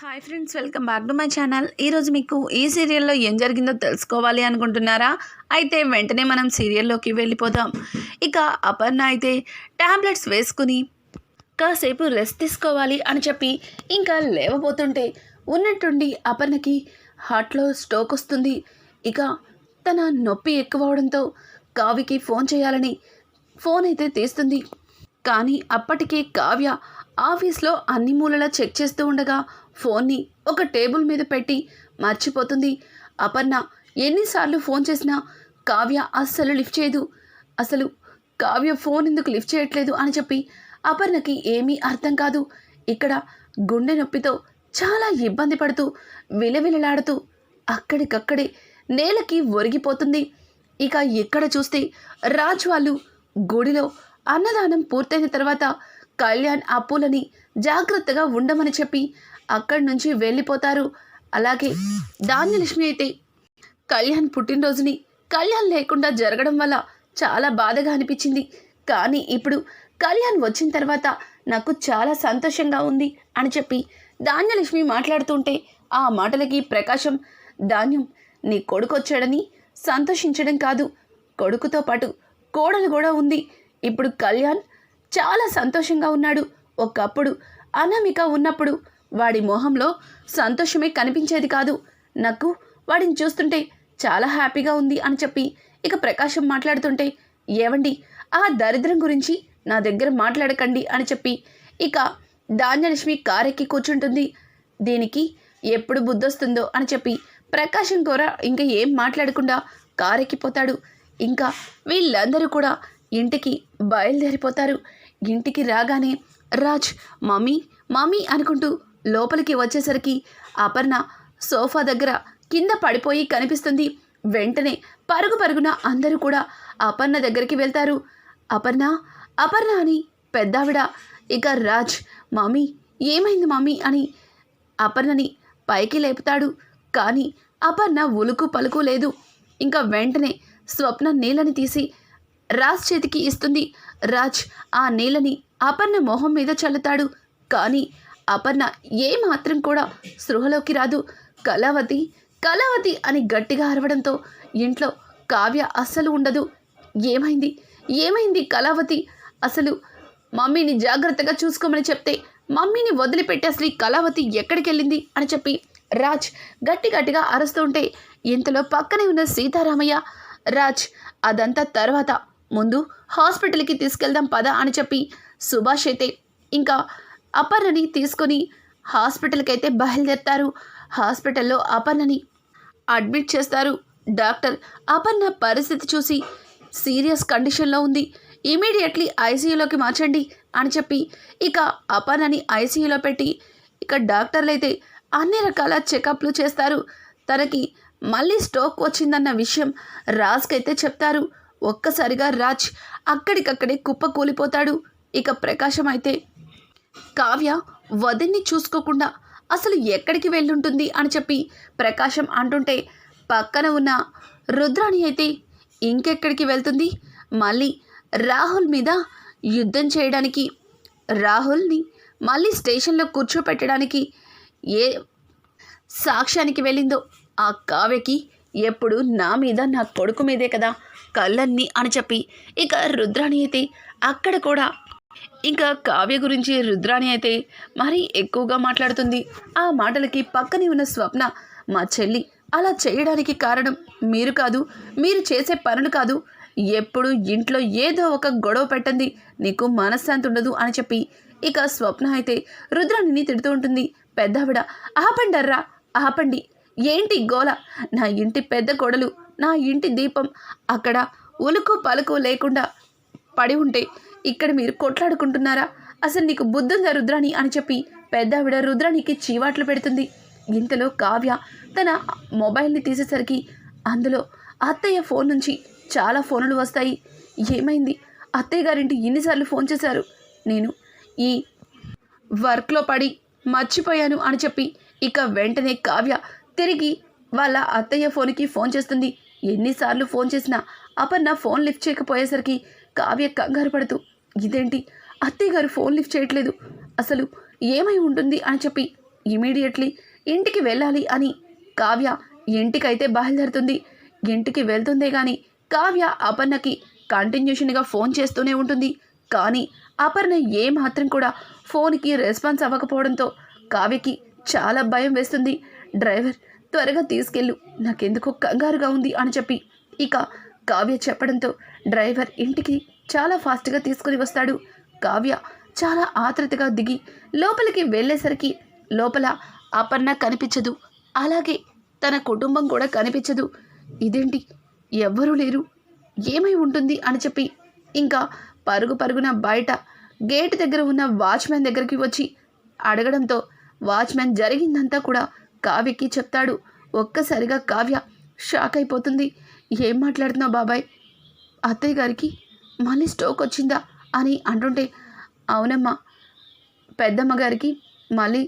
Hi friends welcome back to my channel ఈరోజు మీకు ఈ సీరియల్లో ఏం జరిగిందో తెలుసుకోవాలి అనుకుంటున్నారా? అయితే వెంటనే మనం సీరియల్లోకి వెళ్ళిపోదాం. ఇక అపర్ణ అయితే ట్యాబ్లెట్స్ వేసుకుని కాసేపు రెస్ట్ తీసుకోవాలి అని చెప్పి ఇంకా లేవబోతుంటే ఉన్నట్టుండి అపర్ణకి హార్ట్లో స్ట్రోక్ వస్తుంది. ఇక తన నొప్పి ఎక్కువ అవడంతో కావికి ఫోన్ చేయాలని ఫోన్ అయితే తీస్తుంది. కానీ అప్పటికే కావ్య ఆఫీస్లో అన్ని మూలలా చెక్ చేస్తూ ఉండగా ఫోన్ని ఒక టేబుల్ మీద పెట్టి మర్చిపోతుంది. అపర్ణ ఎన్నిసార్లు ఫోన్ చేసినా కావ్య అస్సలు లిఫ్ట్ చేయదు. అసలు కావ్య ఫోన్ ఎందుకు లిఫ్ట్ చేయట్లేదు అని చెప్పి అపర్ణకి ఏమీ అర్థం కాదు. ఇక్కడ గుండె నొప్పితో చాలా ఇబ్బంది పడుతూ విలవిలలాడుతూ అక్కడికక్కడే నేలకి ఒరిగిపోతుంది. ఇక ఎక్కడ చూస్తే రాజ్ వాళ్ళు గుడిలో అన్నదానం పూర్తయిన తర్వాత కళ్యాణ్ అప్పులని జాగ్రత్తగా ఉండమని చెప్పి అక్కడి నుంచి వెళ్ళిపోతారు. అలాగే ధాన్యలక్ష్మి అయితే కళ్యాణ్ పుట్టినరోజుని కళ్యాణ్ లేకుండా జరగడం వల్ల చాలా బాధగా అనిపించింది. కానీ ఇప్పుడు కళ్యాణ్ వచ్చిన తర్వాత నాకు చాలా సంతోషంగా ఉంది అని చెప్పి ధాన్యలక్ష్మి మాట్లాడుతుంటే ఆ మాటలకి ప్రకాశం ధాన్యం నీ కొడుకు వచ్చాడని సంతోషించడం కాదు. కొడుకుతో పాటు కోడలు కూడా ఉంది. ఇప్పుడు కళ్యాణ్ చాలా సంతోషంగా ఉన్నాడు. ఒకప్పుడు అనామిక ఉన్నప్పుడు వాడి మొహంలో సంతోషమే కనిపించేది కాదు. నాకు వాడిని చూస్తుంటే చాలా హ్యాపీగా ఉంది అని చెప్పి ఇక ప్రకాశం మాట్లాడుతుంటే ఏవండి ఆ దరిద్రం గురించి నా దగ్గర మాట్లాడకండి అని చెప్పి ఇక ధాన్యలక్ష్మి కారెక్కి కూర్చుంటుంది. దీనికి ఎప్పుడు బుద్ధొస్తుందో అని చెప్పి ప్రకాశం కూడా ఇంకా ఏం మాట్లాడకుండా కారెక్కిపోతాడు. ఇంకా వీళ్ళందరూ కూడా ఇంటికి బయలుదేరిపోతారు. ఇంటికి రాగానే రాజ్ మమ్మీ మమ్మీ అనుకుంటూ లోపలికి వచ్చేసరికి అపర్ణ సోఫా దగ్గర కింద పడిపోయి కనిపిస్తుంది. వెంటనే పరుగు పరుగున అందరూ కూడా అపర్ణ దగ్గరికి వెళ్తారు. అపర్ణ అపర్ణ అని పెద్దావిడ ఇక రాజ్ మమ్మీ ఏమైంది మమ్మీ అని అపర్ణని పైకి లేపుతాడు. కానీ అపర్ణ ఉలుకు పలుకు లేదు. ఇంకా వెంటనే స్వప్న నీళ్ళని తీసి రాజ్ చేతికి ఇస్తుంది. రాజ్ ఆ నీళ్ళని అపర్ణ మొహం మీద చల్లుతాడు. కానీ అపర్ణ ఏ మాత్రం కూడా సృహలోకి రాదు. కళావతి కళావతి అని గట్టిగా అరవడంతో ఇంట్లో కావ్య అస్సలు ఉండదు. ఏమైంది? ఏమైంది కళావతి? అసలు మమ్మీని జాగ్రత్తగా చూసుకోమని చెప్తే మమ్మీని వదిలిపెట్టి అసలు ఈ కళావతి ఎక్కడికి వెళ్ళింది అని చెప్పి రాజ్ గట్టి గట్టిగా అరుస్తూ ఉంటే ఇంతలో పక్కనే ఉన్న సీతారామయ్య రాజ్ అదంతా తర్వాత. ముందు హాస్పిటల్కి తీసుకెళ్దాం పద అని చెప్పి సుభాష్ అయితే ఇంకా అపర్ణని తీసుకొని హాస్పిటల్కి అయితే బయలుదేరుతారు. హాస్పిటల్లో అపర్ణని అడ్మిట్ చేస్తారు. డాక్టర్ అపర్ణ పరిస్థితి చూసి సీరియస్ కండిషన్లో ఉంది. ఇమీడియట్లీ ఐసీయూలోకి మార్చండి అని చెప్పి ఇక అపర్ణని ఐసీయూలో పెట్టి ఇక డాక్టర్లు అయితే అన్ని రకాల చెకప్లు చేస్తారు. తనకి మళ్ళీ స్ట్రోక్ వచ్చిందన్న విషయం రాజ్కైతే చెప్తారు. ఒక్కసారిగా రాజ్ అక్కడికక్కడే కుప్ప కూలిపోతాడు ఇక ప్రకాశం అయితే కావ్య వదిన్ని చూసుకోకుండా అసలు ఎక్కడికి వెళ్ళుంటుంది అని చెప్పి ప్రకాశం అంటుంటే పక్కన ఉన్న రుద్రాణి అయితే ఇంకెక్కడికి వెళ్తుంది? మళ్ళీ రాహుల్ మీద యుద్ధం చేయడానికి రాహుల్ని మళ్ళీ స్టేషన్లో కూర్చోపెట్టడానికి ఏ సాక్ష్యానికి వెళ్ళిందో ఆ కావ్యకి ఎప్పుడు నా మీద నా కొడుకు మీదే కదా కళ్ళన్నీ అని చెప్పి ఇక రుద్రాణి అయితే అక్కడ కూడా ఇంకా కావ్య గురించి రుద్రాణి అయితే మరీ ఎక్కువగా మాట్లాడుతుంది. ఆ మాటలకి పక్కనే ఉన్న స్వప్న మా చెల్లి అలా చేయడానికి కారణం మీరు కాదు మీరు చేసే పనులు కాదు. ఎప్పుడు ఇంట్లో ఏదో ఒక గొడవ పెట్టండి నీకు మనశ్శాంతి ఉండదు అని చెప్పి ఇక స్వప్న అయితే రుద్రాణిని తిడుతూ ఉంటుంది. పెద్దావిడ ఆపండర్రా ఆపండి. ఏంటి గోల? నా ఇంటి పెద్ద కొడలు నా ఇంటి దీపం అక్కడ ఉలుకు పలుకు లేకుండా పడి ఉంటే ఇక్కడ మీరు కొట్లాడుకుంటున్నారా? అసలు నీకు బుద్ధుందా రుద్రాణి అని చెప్పి పెద్దావిడ రుద్రాణికి చీవాట్లు పెడుతుంది. ఇంతలో కావ్య తన మొబైల్ని తీసేసరికి అందులో అత్తయ్య ఫోన్ నుంచి చాలా ఫోన్లు వస్తాయి. ఏమైంది? అత్తయ్య గారింటి ఎన్నిసార్లు ఫోన్ చేశారు. నేను ఈ వర్క్లో పడి మర్చిపోయాను అని చెప్పి ఇక వెంటనే కావ్య తిరిగి వాళ్ళ అత్తయ్య ఫోన్కి ఫోన్ చేస్తుంది. ఎన్నిసార్లు ఫోన్ చేసినా అపర్ణ ఫోన్ లిఫ్ట్ చేయకపోయేసరికి కావ్య కంగారు పడుతూ ఇదేంటి? అత్తయ్య గారు ఫోన్ లిఫ్ట్ చేయట్లేదు. అసలు ఏమై ఉంటుంది అని చెప్పి ఇమీడియట్లీ ఇంటికి వెళ్ళాలి అని కావ్య ఇంటికైతే బయలుదేరుతుంది. ఇంటికి వెళ్తుందే కానీ కావ్య అపర్ణకి కంటిన్యూషన్గా ఫోన్ చేస్తూనే ఉంటుంది. కానీ అపర్ణ ఏ మాత్రం కూడా ఫోన్కి రెస్పాన్స్ అవ్వకపోవడంతో కావ్యకి చాలా భయం వేస్తుంది. డ్రైవర్ త్వరగా తీసుకెళ్ళు. నాకెందుకో కంగారుగా ఉంది అని చెప్పి ఇక కావ్య చెప్పడంతో డ్రైవర్ ఇంటికి చాలా ఫాస్ట్గా తీసుకుని వస్తాడు. కావ్య చాలా ఆతృతగా దిగి లోపలికి వెళ్ళేసరికి లోపల అపర్ణ కనిపించదు. అలాగే తన కుటుంబం కూడా కనిపించదు. ఇదేంటి? ఎవ్వరూ లేరు. ఏమై ఉంటుంది అని చెప్పి ఇంకా పరుగు పరుగున బయట గేట్ దగ్గర ఉన్న వాచ్మెన్ దగ్గరికి వచ్చి అడగడంతో వాచ్మెన్ జరిగిందంతా కూడా కావ్యకి చెప్తాడు. ఒక్కసారిగా కావ్య షాక్ అయిపోతుంది. ఏం మాట్లాడుతున్నావు బాబాయ్? అత్తయ్య గారికి మళ్ళీ స్ట్రోక్ వచ్చిందా అని అంటుంటే అవునమ్మా పెద్దమ్మ గారికి మళ్ళీ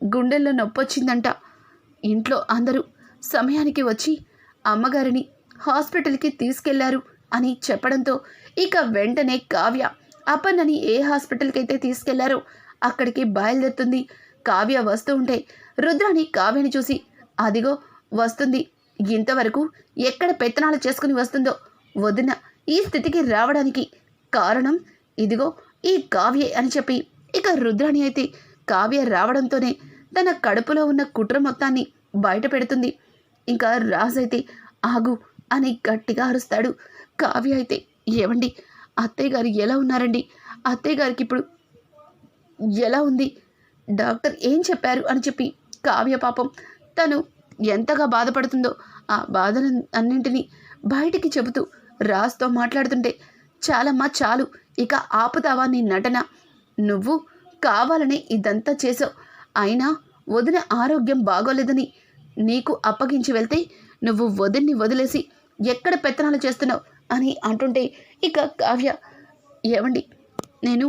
గుండెల్లో నొప్పి వచ్చిందంట ఇంట్లో అందరూ సమయానికి వచ్చి అమ్మగారిని హాస్పిటల్కి తీసుకెళ్ళారు అని చెప్పడంతో ఇక వెంటనే కావ్య అపన్నని ఏ హాస్పిటల్కి అయితే తీసుకెళ్ళారో అక్కడికి బయలుదేరుతుంది. కావ్య వస్తూ ఉంటే రుద్రాని కావ్యని చూసి అదిగో వస్తుంది. ఇంతవరకు ఎక్కడ పెత్తనాలు చేసుకుని వస్తుందో వదిన ఈ స్థితికి రావడానికి కారణం ఇదిగో ఈ కావ్యే అని చెప్పి ఇక రుద్రాణి అయితే కావ్య రావడంతోనే తన కడుపులో ఉన్న కుట్ర మొత్తాన్ని బయట పెడుతుంది. ఇంకా రాజు అయితే ఆగు అని గట్టిగా అరుస్తాడు. కావ్య అయితే ఏమండి అత్తయ్య గారు ఎలా ఉన్నారండి? అత్తయ్య గారికి ఇప్పుడు ఎలా ఉంది? డాక్టర్ ఏం చెప్పారు అని చెప్పి కావ్య పాపం తను ఎంతగా బాధపడుతుందో ఆ బాధను అన్నింటినీ బయటికి చెబుతూ రాజ్తో మాట్లాడుతుంటే చాలమ్మా చాలు. ఇక ఆపుతావా నీ నటన? నువ్వు కావాలనే ఇదంతా చేసావు అయినా వదిన ఆరోగ్యం బాగోలేదని నీకు అప్పగించి వెళ్తే నువ్వు వదిన్ని వదిలేసి ఎక్కడ పెత్తనాలు చేస్తున్నావు? అని అంటుంటే ఇక కావ్య ఏమండి నేను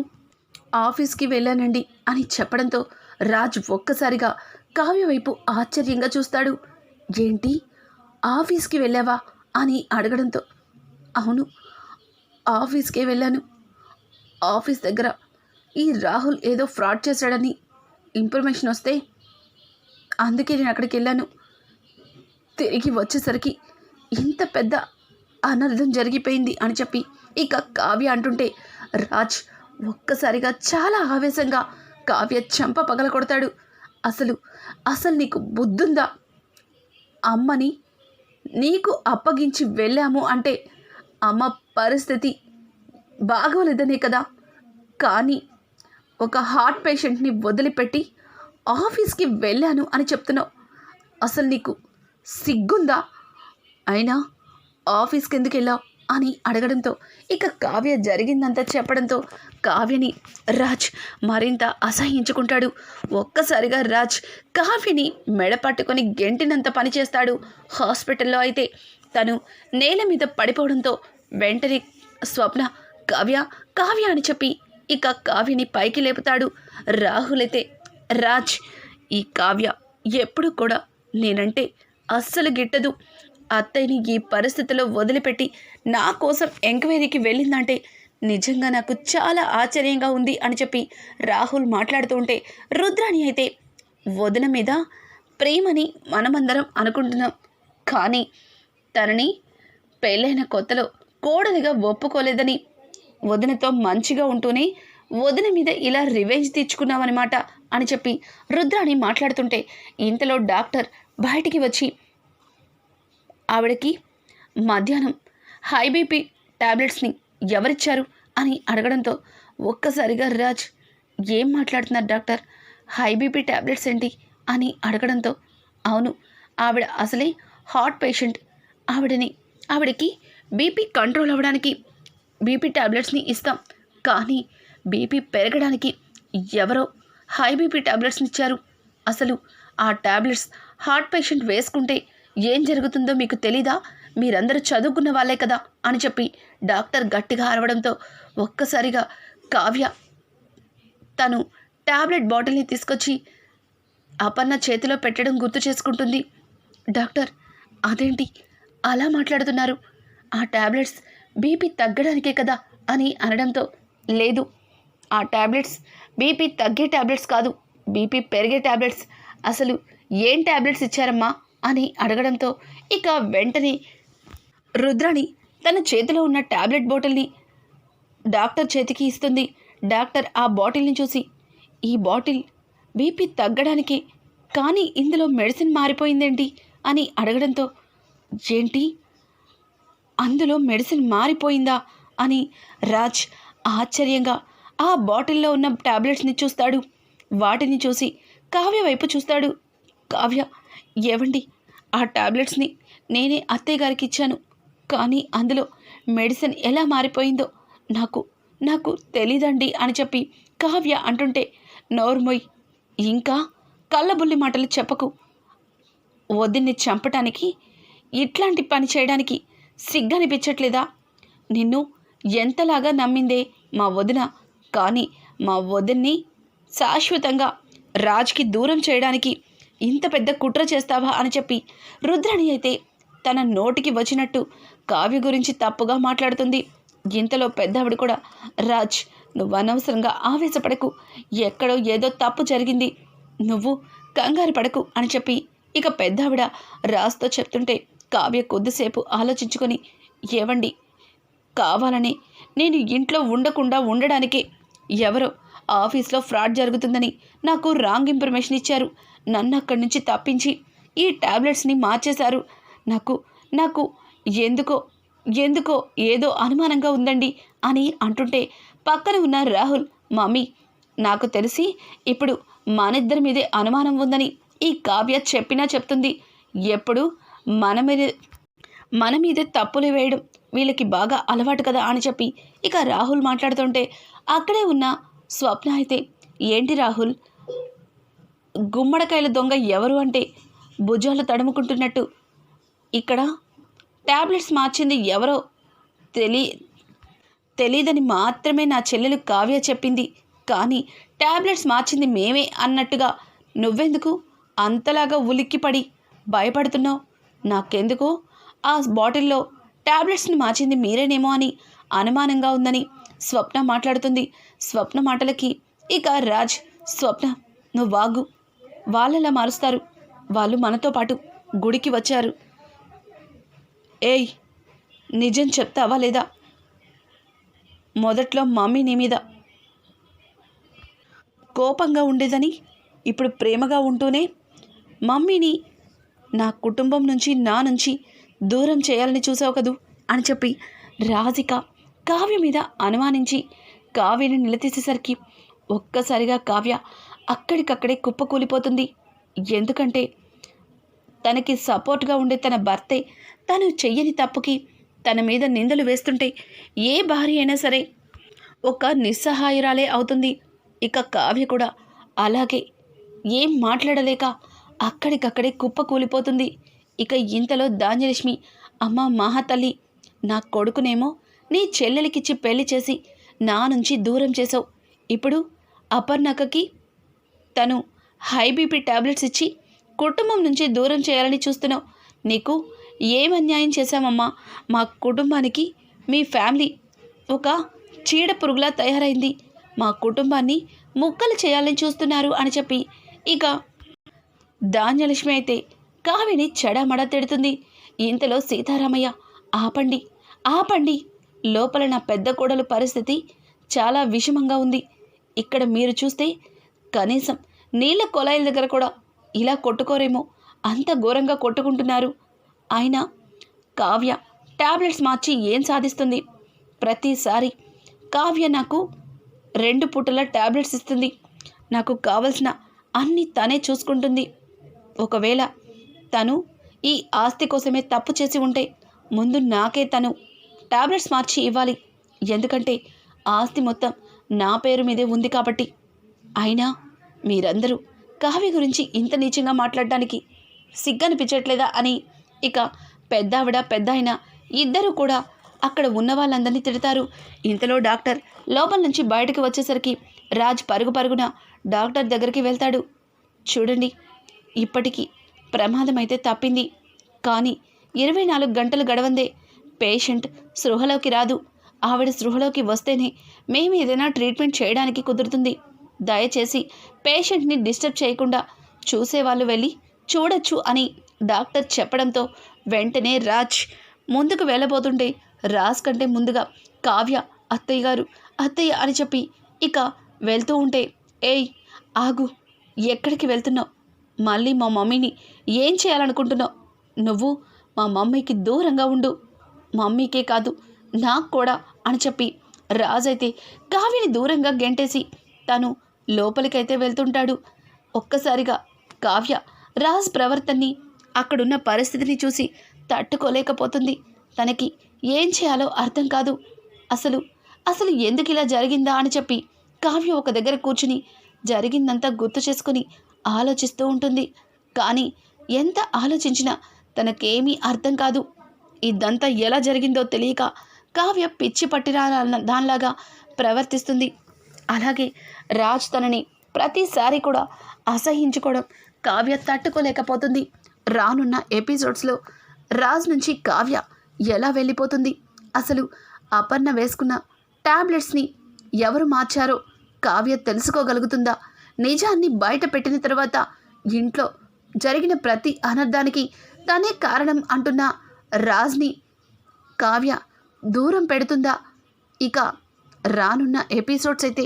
ఆఫీస్కి వెళ్ళానండి అని చెప్పడంతో రాజ్ ఒక్కసారిగా కావ్య వైపు ఆశ్చర్యంగా చూస్తాడు. ఏంటి? ఆఫీస్కి వెళ్ళావా? అని అడగడంతో అవును. ఆఫీస్కే వెళ్ళాను. ఆఫీస్ దగ్గర ఈ రాహుల్ ఏదో ఫ్రాడ్ చేశాడని ఇన్ఫర్మేషన్ వస్తే అందుకే నేను అక్కడికి వెళ్ళాను. తిరిగి వచ్చేసరికి ఇంత పెద్ద అనర్థం జరిగిపోయింది అని చెప్పి ఇక కావ్య అంటుంటే రాజ్ ఒక్కసారిగా చాలా ఆవేశంగా కావ్య చెంప పగల కొడతాడు. అసలు అసలు నీకు బుద్ధుందా? అమ్మని నీకు అప్పగించి వెళ్ళాము అంటే అమ్మ పరిస్థితి బాగోలేదనే కదా. కానీ ఒక హార్ట్ పేషెంట్ని వదిలిపెట్టి ఆఫీస్కి వెళ్ళాను అని చెప్తున్నావు. అసలు నీకు సిగ్గుందా? అయినా ఆఫీస్కి ఎందుకు వెళ్ళావు? అని అడగడంతో ఇక కావ్య జరిగిందంతా చెప్పడంతో కావ్యని రాజ్ మరింత అసహించుకుంటాడు ఒక్కసారిగా రాజ్ కావ్యని మెడ పట్టుకొని గెంటినంత పని చేస్తాడు. హాస్పిటల్లో అయితే తను నేల మీద పడిపోవడంతో వెంటనే స్వప్న కావ్య కావ్య అని చెప్పి ఇక కావ్యని పైకి లేపుతాడు. రాహులైతే అయితే రాజ్ ఈ కావ్య ఎప్పుడు కూడా నేనంటే అస్సలు గిట్టదు. అత్తయ్యని ఈ పరిస్థితిలో వదిలిపెట్టి నా కోసం ఎంక్వైరీకి వెళ్ళిందంటే నిజంగా నాకు చాలా ఆశ్చర్యంగా ఉంది అని చెప్పి రాహుల్ మాట్లాడుతూ ఉంటే రుద్రాణి అయితే వదిన మీద ప్రేమని మనమందరం అనుకుంటున్నాం. కానీ తనని పెళ్ళైన కొత్తలో కోడలిగా ఒప్పుకోలేదని వదినతో మంచిగా ఉంటూనే వదిన మీద ఇలా రివెంజ్ తీర్చుకున్నామన్నమాట అని చెప్పి రుద్రాణి మాట్లాడుతుంటే ఇంతలో డాక్టర్ బయటికి వచ్చి ఆవిడకి మధ్యాహ్నం హై బీపీ ట్యాబ్లెట్స్ని ఎవరిచ్చారు అని అడగడంతో ఒక్కసారిగా రాజ్ ఏం మాట్లాడుతున్నారు డాక్టర్? హై బీపీ ట్యాబ్లెట్స్ ఏంటి? అని అడగడంతో అవును ఆవిడ అసలే హార్ట్ పేషెంట్. ఆవిడని ఆవిడకి బీపీ కంట్రోల్ అవ్వడానికి బీపీ ట్యాబ్లెట్స్ని ఇస్తాం. కానీ బీపీ పెరగడానికి ఎవరో హై బీపీ ట్యాబ్లెట్స్ని ఇచ్చారు అసలు ఆ ట్యాబ్లెట్స్ హార్ట్ పేషెంట్ వేసుకుంటే ఏం జరుగుతుందో మీకు తెలీదా? మీరందరూ చదువుకున్న వాళ్ళే కదా? అని చెప్పి డాక్టర్ గట్టిగా అరవడంతో ఒక్కసారిగా కావ్య తను టాబ్లెట్ బాటిల్ని తీసుకొచ్చి అపర్ణ చేతిలో పెట్టడం గుర్తు చేసుకుంటుంది. డాక్టర్ అదేంటి? అలా మాట్లాడుతున్నారు. ఆ టాబ్లెట్స్ బీపీ తగ్గడానికే కదా? అని అనడంతో లేదు ఆ టాబ్లెట్స్ బీపీ తగ్గే టాబ్లెట్స్ కాదు. బీపీ పెరిగే ట్యాబ్లెట్స్ అసలు ఏం ట్యాబ్లెట్స్ ఇచ్చారమ్మా? అని అడగడంతో ఇక వెంటనే రుద్రాణి తన చేతిలో ఉన్న ట్యాబ్లెట్ బాటిల్ని డాక్టర్ చేతికి ఇస్తుంది. డాక్టర్ ఆ బాటిల్ని చూసి ఈ బాటిల్ బీపీ తగ్గడానికి కానీ ఇందులో మెడిసిన్ మారిపోయిందేంటి? అని అడగడంతో ఏంటి? అందులో మెడిసిన్ మారిపోయిందా? అని రాజ్ ఆశ్చర్యంగా ఆ బాటిల్లో ఉన్న ట్యాబ్లెట్స్ని చూస్తాడు. వాటిని చూసి కావ్య వైపు చూస్తాడు. కావ్య ఏవండి? ఆ టాబ్లెట్స్ని నేనే అత్తయ్య గారికి ఇచ్చాను కానీ అందులో మెడిసిన్ ఎలా మారిపోయిందో నాకు నాకు తెలీదండి అని చెప్పి కావ్య అంటుంటే నోర్మొయ్ ఇంకా కళ్ళబుల్లి మాటలు చెప్పకు. వదిన్ని చంపటానికి ఇట్లాంటి పని చేయడానికి సిగ్గనిపించట్లేదా? నిన్ను ఎంతలాగా నమ్మిందే మా వదిన. కానీ మా వదిన్ని శాశ్వతంగా రాజ్కి దూరం చేయడానికి ఇంత పెద్ద కుట్ర చేస్తావా అని చెప్పి రుద్రని అయితే తన నోటికి వచ్చినట్టు కావ్య గురించి తప్పుగా మాట్లాడుతుంది. ఇంతలో పెద్దవిడు కూడా రాజ్ నువ్వు అనవసరంగా ఆవేశపడకు. ఎక్కడో ఏదో తప్పు జరిగింది. నువ్వు కంగారు పడకు అని చెప్పి ఇక పెద్దావిడ రాజ్తో చెప్తుంటే కావ్య కొద్దిసేపు ఆలోచించుకొని ఏవండి? కావాలని నేను ఇంట్లో ఉండకుండా ఉండడానికి ఎవరో ఆఫీస్లో ఫ్రాడ్ జరుగుతుందని నాకు రాంగ్ ఇన్ఫర్మేషన్ ఇచ్చారు. నన్ను అక్కడి నుంచి తప్పించి ఈ టాబ్లెట్స్ని మార్చేశారు. నాకు నాకు ఎందుకో ఎందుకో ఏదో అనుమానంగా ఉందండి అని అంటుంటే పక్కన ఉన్న రాహుల్ మమ్మీ నాకు తెలిసి ఇప్పుడు మనిద్దరి మీదే అనుమానం ఉందని ఈ కావ్య చెప్పినా చెప్తుంది. ఎప్పుడు మన మీద మన మీదే తప్పులు వేయడం వీళ్ళకి బాగా అలవాటు కదా అని చెప్పి ఇక రాహుల్ మాట్లాడుతుంటే అక్కడే ఉన్న స్వప్న అయితే ఏంటి రాహుల్ గుమ్మడికాయల దొంగ ఎవరు అంటే భుజాలు తడుముకుంటున్నట్టు. ఇక్కడ ట్యాబ్లెట్స్ మార్చింది ఎవరో తెలి తెలీదని మాత్రమే నా చెల్లెలు కావ్య చెప్పింది. కానీ ట్యాబ్లెట్స్ మార్చింది మేమే అన్నట్టుగా నువ్వెందుకు అంతలాగా ఉలిక్కిపడి భయపడుతున్నావు? నాకెందుకు ఆ బాటిల్లో ట్యాబ్లెట్స్ని మార్చింది మీరేనేమో అని అనుమానంగా ఉందని స్వప్న మాట్లాడుతుంది. స్వప్న మాటలకి ఇక రాజ్ స్వప్న నువ్వు వాగు వాళ్ళలా మారుస్తారు. వాళ్ళు మనతో పాటు గుడికి వచ్చారు. ఏయ్ నిజం చెప్తావా లేదా? మొదట్లో మమ్మీ నీ మీద కోపంగా ఉండేదని ఇప్పుడు ప్రేమగా ఉంటూనే మమ్మీని నా కుటుంబం నుంచి నా నుంచి దూరం చేయాలని చూసావు కదూ? అని చెప్పి రాధిక కావ్య మీద అనుమానించి కావ్యని నిలదీసేసరికి ఒక్కసారిగా కావ్య అక్కడికక్కడే కుప్పకూలిపోతుంది. ఎందుకంటే తనకి సపోర్ట్గా ఉండే తన భర్తే తను చెయ్యని తప్పుకి తన మీద నిందలు వేస్తుంటే ఏ భార్య అయినా సరే ఒక నిస్సహాయురాలే అవుతుంది. ఇక కావ్య కూడా అలాగే ఏం మాట్లాడలేక అక్కడికక్కడే కుప్ప కూలిపోతుంది ఇక ఇంతలో ధాన్యలక్ష్మి అమ్మ మహాతల్లి నా కొడుకునేమో నీ చెల్లెలికిచ్చి పెళ్ళి చేసి నా నుంచి దూరం చేసావు ఇప్పుడు అపర్ణకకి తను హై బీపీ టాబ్లెట్స్ ఇచ్చి కుటుంబం నుంచి దూరం చేయాలని చూస్తున్నావు. నీకు ఏం అన్యాయం చేశామమ్మా? మా కుటుంబానికి మీ ఫ్యామిలీ ఒక చీడ పురుగులా తయారైంది. మా కుటుంబాన్ని ముక్కలు చేయాలని చూస్తున్నారు అని చెప్పి ఇక ధాన్యలక్ష్మి అయితే కావిని చెడమడ తిడుతుంది. ఇంతలో సీతారామయ్య ఆపండి ఆపండి. లోపల నా పెద్ద కోడలు పరిస్థితి చాలా విషమంగా ఉంది. ఇక్కడ మీరు చూస్తే కనీసం నీళ్ళ కొలాయిల దగ్గర కూడా ఇలా కొట్టుకోరేమో. అంత ఘోరంగా కొట్టుకుంటున్నారు. అయినా కావ్య టాబ్లెట్స్ మార్చి ఏం సాధిస్తుంది? ప్రతిసారి కావ్య నాకు రెండు పూటల టాబ్లెట్స్ ఇస్తుంది. నాకు కావలసిన అన్ని తనే చూసుకుంటుంది. ఒకవేళ తను ఈ ఆస్తి కోసమే తప్పు చేసి ఉంటే ముందు నాకే తను టాబ్లెట్స్ మార్చి ఇవ్వాలి. ఎందుకంటే ఆస్తి మొత్తం నా పేరు మీదే ఉంది కాబట్టి. అయినా మీరందరూ కావ్య గురించి ఇంత నీచంగా మాట్లాడడానికి సిగ్గనిపించట్లేదా అని ఇక పెద్దావిడ పెద్ద ఆయన ఇద్దరూ కూడా అక్కడ ఉన్న వాళ్ళందరినీ తిడతారు. ఇంతలో డాక్టర్ లోపల నుంచి బయటకు వచ్చేసరికి రాజ్ పరుగు పరుగున డాక్టర్ దగ్గరికి వెళ్తాడు. చూడండి ఇప్పటికీ ప్రమాదం అయితే తప్పింది. కానీ ఇరవై నాలుగు గంటలు గడవందే. పేషెంట్ స్పృహలోకి రాదు. ఆవిడ సృహలోకి వస్తేనే మేము ఏదైనా ట్రీట్మెంట్ చేయడానికి కుదురుతుంది. దయచేసి పేషెంట్ని డిస్టర్బ్ చేయకుండా చూసేవాళ్ళు వెళ్ళి చూడొచ్చు అని డాక్టర్ చెప్పడంతో వెంటనే రాజ్ ముందుకు వెళ్ళబోతుంటే రాజ్ కంటే ముందుగా కావ్య అత్తయ్య గారు అత్తయ్య అని చెప్పి ఇక వెళ్తూ ఉంటే ఏయ్ ఆగు ఎక్కడికి వెళ్తున్నావు? మళ్ళీ మా మమ్మీని ఏం చేయాలనుకుంటున్నావు? నువ్వు మా మమ్మీకి దూరంగా ఉండు. మమ్మీకే కాదు నాకు కూడా అని చెప్పి రాజైతే కావ్యని దూరంగా గెంటేసి తను లోపలికైతే వెళ్తుంటాడు. ఒక్కసారిగా కావ్య రాజ్ ప్రవర్తనని అక్కడున్న పరిస్థితిని చూసి తట్టుకోలేకపోతుంది. తనకి ఏం చేయాలో అర్థం కాదు. అసలు అసలు ఎందుకు ఇలా జరిగిందా అని చెప్పి కావ్య ఒక దగ్గర కూర్చుని జరిగిందంతా గుర్తు చేసుకుని ఆలోచిస్తూ ఉంటుంది. కానీ ఎంత ఆలోచించినా తనకేమీ అర్థం కాదు. ఇదంతా ఎలా జరిగిందో తెలియక కావ్య పిచ్చి పట్టిన దానిలాగా ప్రవర్తిస్తుంది. అలాగే రాజ్ తనని ప్రతిసారి కూడా అసహించుకోవడం కావ్య తట్టుకోలేకపోతుంది. రానున్న ఎపిసోడ్స్లో రాజ్ నుంచి కావ్య ఎలా వెళ్ళిపోతుంది? అసలు అపర్ణ వేసుకున్న ట్యాబ్లెట్స్ని ఎవరు మార్చారో కావ్య తెలుసుకోగలుగుతుందా? నిజాన్ని బయట పెట్టిన తర్వాత ఇంట్లో జరిగిన ప్రతి అనర్థానికి తనే కారణం అంటున్న రాజ్ని కావ్య దూరం పెడుతుందా? ఇక రానున్న ఎపిసోడ్స్ అయితే